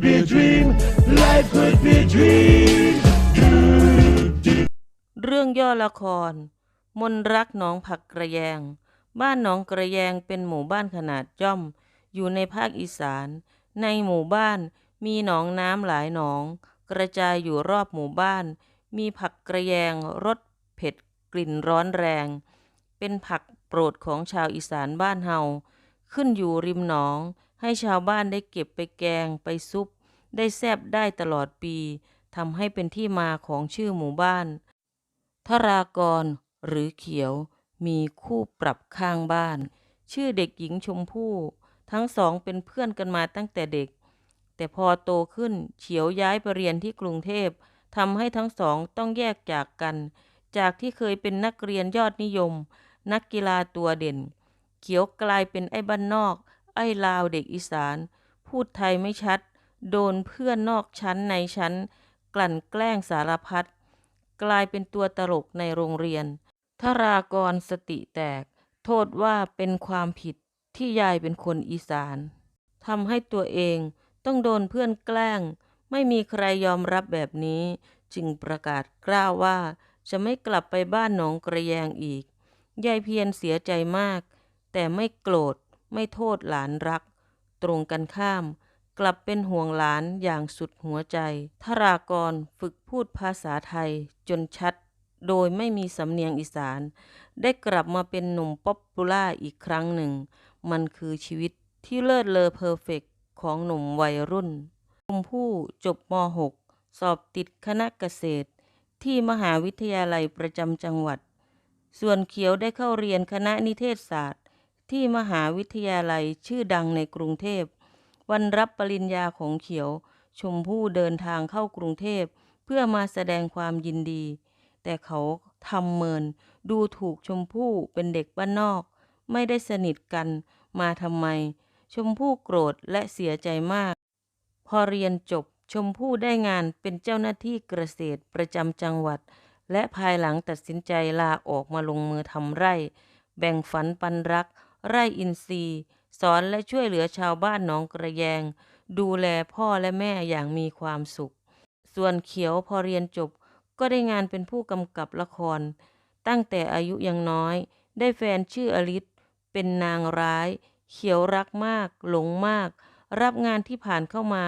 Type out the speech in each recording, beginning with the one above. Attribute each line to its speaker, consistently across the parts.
Speaker 1: be a dream. Life could be a dream.
Speaker 2: เรื่องย่อละคร มนรักหนองผักกระแยง บ้านหนองกระแยงเป็นหมู่บ้านขนาดย่อม อยู่ในภาคอีสาน ในหมู่บ้านมีหนองน้ำหลายหนอง กระจายอยู่รอบหมู่บ้าน มีผักกระแยงรสเผ็ดกลิ่นร้อนแรง เป็นผักโปรดของชาวอีสานบ้านเฮาขึ้นอยู่ริมหนอง ให้ชาวบ้านได้เก็บไปแกงไปซุป ได้แซบได้ตลอดปีทำให้เป็นที่มาของชื่อหมู่บ้าน ทรากรหรือเขียวมีคู่ปรับข้างบ้าน ชื่อเด็กหญิงชมพู่ทั้งสองเป็นเพื่อนกันมาตั้งแต่เด็ก แต่พอโตขึ้นเขียวย้ายไปเรียนที่กรุงเทพทำให้ทั้งสองต้องแยกจากกัน จากที่เคยเป็นนักเรียนยอดนิยม นักกีฬาตัวเด่น เขียวกลายเป็นไอ้บ้านนอก ไอ้ลาวเด็กอีสาน พูดไทยไม่ชัด โดนเพื่อนนอกชั้นในชั้น กลั่นแกล้งสารพัดกลายเป็นตัวตลกในโรงเรียนทรากรสติแตก โทษว่าเป็นความผิดที่ยายเป็นคนอีสานทำให้ตัวเองต้องโดนเพื่อนแกล้ง ไม่มีใครยอมรับแบบนี้ จึงประกาศกล้าวว่า จะไม่กลับไปบ้านหนองกระแยงอีก ยายเพียรเสียใจมาก แต่ไม่โกรธ ไม่โทษหลานรัก ตรงกันข้าม กลับเป็นห่วงหลานอย่างสุดหัวใจทรากรฝึกพูดภาษาไทยจนชัด โดยไม่มีสำเนียงอีสาน ได้กลับมาเป็นหนุ่มป๊อปปูล่าอีกครั้งหนึ่ง มันคือชีวิตที่เลิศเลอเพอร์เฟกต์ของหนุ่มวัยรุ่นชมพู่จบม .6 สอบติดคณะเกษตร ที่มหาวิทยาลัยประจำจังหวัด ส่วนเขียวได้เข้าเรียนคณะนิเทศศาสตร์ ที่มหาวิทยาลัยชื่อดังในกรุงเทพ วันรับปริญญาของเขียว ชมพู่เดินทางเข้ากรุงเทพ เพื่อมาแสดงความยินดี แต่เขาทำเมินดูถูกชมพู่เป็นเด็กบ้านนอก ไม่ได้สนิทกันมาทำไม ชมพู่โกรธและเสียใจมาก พอเรียนจบชมพู่ได้งานเป็นเจ้าหน้าที่เกษตรประจำจังหวัด และภายหลังตัดสินใจลาออกมาลงมือทำไร่ แบ่งฝันปันรัก ไร่อินทรีย์ สอนและช่วยเหลือชาวบ้านหนองกระแยง ดูแลพ่อและแม่อย่างมีความสุข ส่วนเขียวพอเรียนจบก็ได้งานเป็นผู้กำกับละคร ตั้งแต่อายุยังน้อย ได้แฟนชื่ออลิศเป็นนางร้าย เขียวรักมาก หลงมาก รับงานที่ผ่านเข้ามา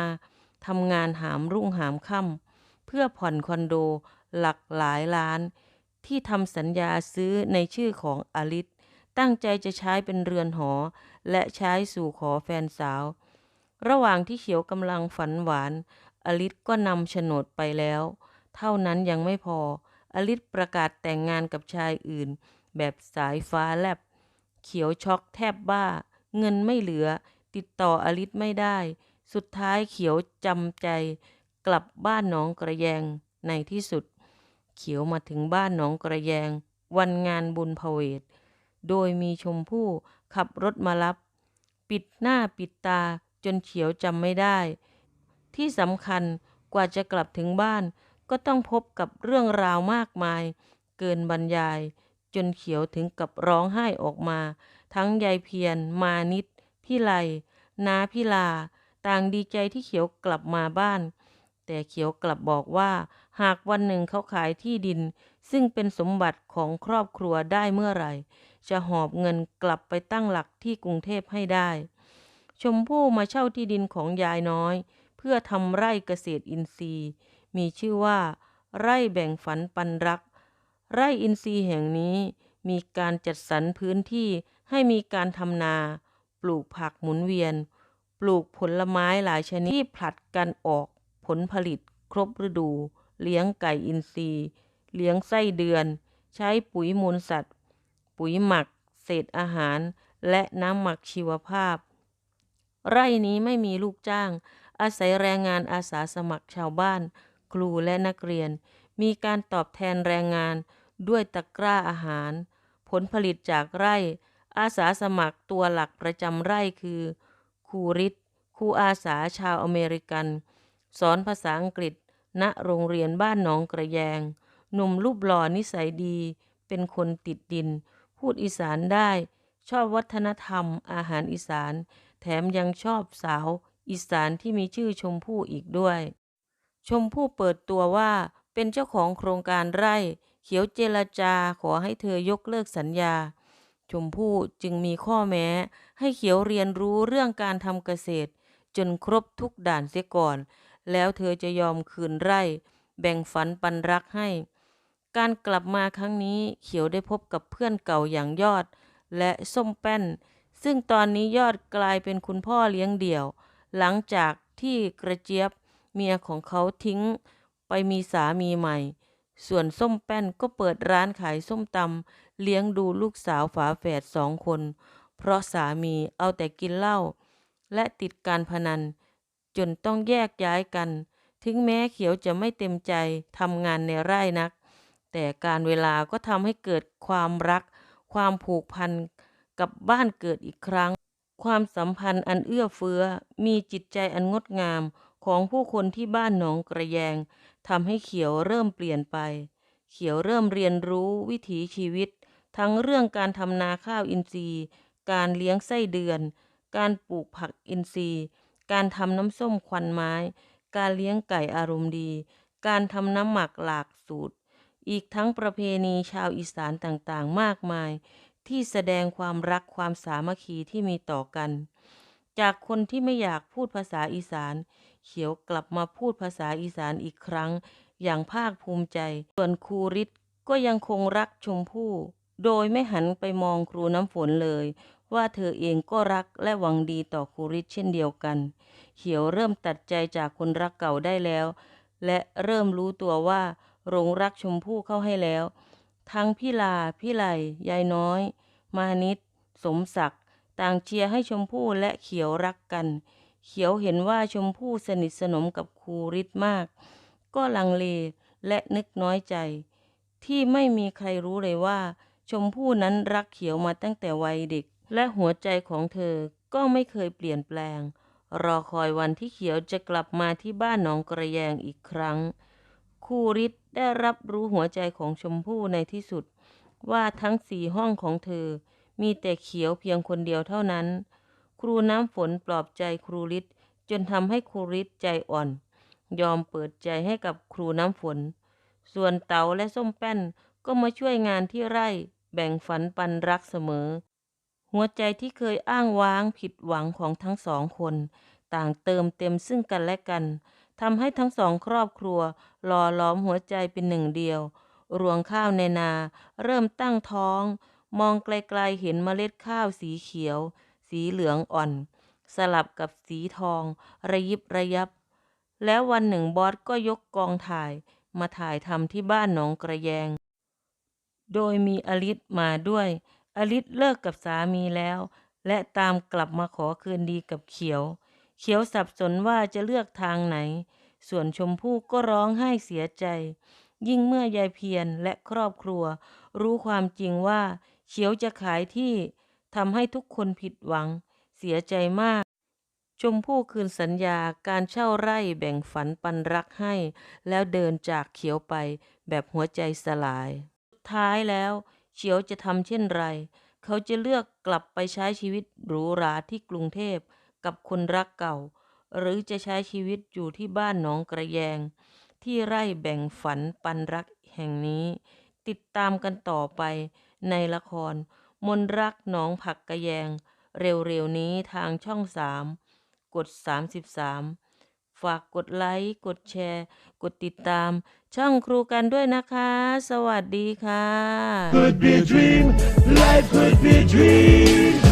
Speaker 2: ทำงานหามรุ่งหามค่ำเพื่อผ่อนคอนโดหลักหลายล้าน ที่ทำสัญญาซื้อในชื่อของอลิศ ตั้งใจจะใช้เป็นเรือนหอ และใช้สู่ขอแฟนสาว ระหว่างที่เขียวกำลังฝันหวาน อลิศก็นำโฉนดไปแล้ว เท่านั้นยังไม่พอ อลิศประกาศแต่งงานกับชายอื่น แบบสายฟ้าแลบ เขียวช็อกแทบบ้า เงินไม่เหลือ ติดต่ออลิศไม่ได้ สุดท้ายเขียวจำใจ กลับบ้านหนองกระแยงในที่สุด เขียวมาถึงบ้านหนองกระแยง วันงานบุญพเวท โดยมีชมพู่ขับรถมารับ ปิดหน้าปิดตาจนเขียวจำไม่ได้ ที่สำคัญกว่าจะกลับถึงบ้าน ก็ต้องพบกับเรื่องราวมากมาย เกินบรรยาย จนเขียวถึงกับร้องไห้ออกมา ทั้งยายเพียรมานิดพี่ไลนาพิลา ต่างดีใจที่เขียวกลับมาบ้าน แต่เขียวกลับบอกว่า หากวันหนึ่งเขาขายที่ดิน ซึ่งเป็นสมบัติของครอบครัวได้เมื่อไหร่ จะหอบเงินกลับไปตั้งหลักที่กรุงเทพให้ได้ ชมพู่มาเช่าที่ดินของยายน้อย เพื่อทำไร่เกษตรอินทรีย์ มีชื่อว่า ไร่แบ่งฝันปันรัก ไร่อินทรีย์แห่งนี้มีการจัดสรรพื้นที่ให้มีการทำนา ปลูกผักหมุนเวียน ปลูกผลไม้หลายชนิดที่ผลัดกันออกผลผลิตครบฤดู เลี้ยงไก่อินทรีย์ เลี้ยงไส้เดือน ใช้ปุ๋ยมูลสัตว์ ปุ๋ยหมัก เศษอาหาร และน้ำหมักชีวภาพ ไร่นี้ไม่มีลูกจ้าง อาศัยแรงงานอาสาสมัครชาวบ้าน ครูและนักเรียน มีการตอบแทนแรงงานด้วยตะกร้าอาหาร ผลผลิตจากไร่ อาสาสมัครตัวหลักประจำไร่คือครูริทครูอาสาชาวอเมริกัน สอนภาษาอังกฤษ ณโรงเรียนบ้านหนองกระแยงหนุ่มรูปหล่อนิสัยดี เป็นคนติดดิน พูดอีสานได้ ชอบวัฒนธรรม อาหารอีสาน แถมยังชอบสาวอีสานที่มีชื่อชมพู่อีกด้วย ชมพู่เปิดตัวว่าเป็นเจ้าของโครงการไร่ เขียวเจรจาขอให้เธอยกเลิกสัญญา ชมพู่จึงมีข้อแม้ ให้เขียวเรียนรู้เรื่องการทำเกษตร จนครบทุกด่านเสียก่อน แล้วเธอจะยอมคืนไร่ แบ่งฝันปันรักให้ การกลับมาครั้งนี้เขียวได้พบกับเพื่อนเก่าอย่างยอด และส้มแป้น ซึ่งตอนนี้ยอดกลายเป็นคุณพ่อเลี้ยงเดี่ยว หลังจากที่กระเจี๊ยบเมียของเขาทิ้ง ไปมีสามีใหม่ ส่วนส้มแป้นก็เปิดร้านขายส้มตำเลี้ยงดูลูกสาวฝาแฝดสองคน เพราะสามีเอาแต่กินเหล้าและติดการพนัน จนต้องแยกย้ายกัน ถึงแม้เขียวจะไม่เต็มใจทำงานในไร่นัก แต่การเวลาก็ทำให้เกิดความรัก ความผูกพันกับบ้านเกิดอีกครั้ง ความสัมพันธ์อันเอื้อเฟื้อ มีจิตใจอันงดงามของผู้คนที่บ้านหนองกระแยงทำให้เขียวเริ่มเปลี่ยนไป เขียวเริ่มเรียนรู้วิถีชีวิต ทั้งเรื่องการทำนาข้าวอินทรีย์ การเลี้ยงไส้เดือน การปลูกผักอินทรีย์ การทำน้ำส้มควันไม้ การเลี้ยงไก่อารมณ์ดี การทำน้ำหมักหลากสูตร อีกทั้งประเพณีชาวอีสานต่างๆ มากมาย ที่แสดงความรักความสามัคคีที่มีต่อกัน จากคนที่ไม่อยากพูดภาษาอีสาน เขียวกลับมาพูดภาษาอีสานอีกครั้ง อย่างภาคภูมิใจ ส่วนครูฤทธิ์ก็ยังคงรักชมพู่โดยไม่หันไปมองครูน้ำฝนเลย ว่าเธอเองก็รักและหวังดีต่อครูฤทธิ์เช่นเดียวกัน เขียวเริ่มตัดใจจากคนรักเก่าได้แล้ว และเริ่มรู้ตัวว่า หลงรักชมพู่เข้าให้แล้ว ทั้งพี่ลาพี่ไหลยายน้อย มานิด สมศักดิ์ต่างเชียร์ให้ชมพู่และเขียวรักกัน เขียวเห็นว่าชมพู่สนิทสนมกับครูฤทธิ์มาก ก็ลังเลและนึกน้อยใจ ที่ไม่มีใครรู้เลยว่า ชมพู่นั้นรักเขียวมาตั้งแต่วัยเด็ก และหัวใจของเธอก็ไม่เคยเปลี่ยนแปลง รอคอยวันที่เขียวจะกลับมาที่บ้านหนองกระแยงอีกครั้ง ครูฤทธิ์ได้รับรู้หัวใจของชมพู่ในที่สุด ว่าทั้งสี่ห้องของเธอ มีแต่เขียวเพียงคนเดียวเท่านั้น ครูน้ำฝนปลอบใจครูฤทธิ์จนทำให้ครูฤทธิ์ใจอ่อน ยอมเปิดใจให้กับครูน้ำฝน ส่วนเต๋าและส้มแป้นก็มาช่วยงานที่ไร่แบ่งฝันปันรักเสมอ หัวใจที่เคยอ้างว้างผิดหวังของทั้งสองคน ต่างเติมเต็มซึ่งกันและกัน ทำให้ทั้งสองครอบครัวหล่อหลอมหัวใจเป็นหนึ่งเดียว รวงข้าวในนา เริ่มตั้งท้อง มองไกลๆเห็นเมล็ดข้าวสีเขียว สีเหลืองอ่อน สลับกับสีทอง ระยิบระยับ แล้ววันหนึ่งบอสก็ยกกองถ่าย มาถ่ายทำที่บ้านหนองกระแยง โดยมีอลิศมาด้วย อลิศเลิกกับสามีแล้ว และตามกลับมาขอคืนดีกับเขียว เขียวสับสนว่าจะเลือกทางไหน ส่วนชมพู่ก็ร้องไห้เสียใจ ยิ่งเมื่อยายเพียรและครอบครัว รู้ความจริงว่า เขียวจะขายที่ทำให้ทุกคนผิดหวัง เสียใจมาก ชมพู่คืนสัญญาการเช่าไร่แบ่งฝันปันรักให้ แล้วเดินจากเขียวไปแบบหัวใจสลาย สุดท้ายแล้วเขียวจะทำเช่นไร เขาจะเลือกกลับไปใช้ชีวิตหรูหราที่กรุงเทพ กับคนรักเก่า หรือจะใช้ชีวิตอยู่ที่บ้านหนองกระแยง ที่ไร่แบ่งฝันปันรักแห่งนี้ ติดตามกันต่อไปในละคร มนรักหนองผักกระแยง เร็วๆนี้ทางช่องสามกด 33 ฝากกดไลค์ กดแชร์ กดติดตาม ช่องครูกันด้วยนะคะ สวัสดีค่ะ
Speaker 1: Could be a dream, life could be a dream.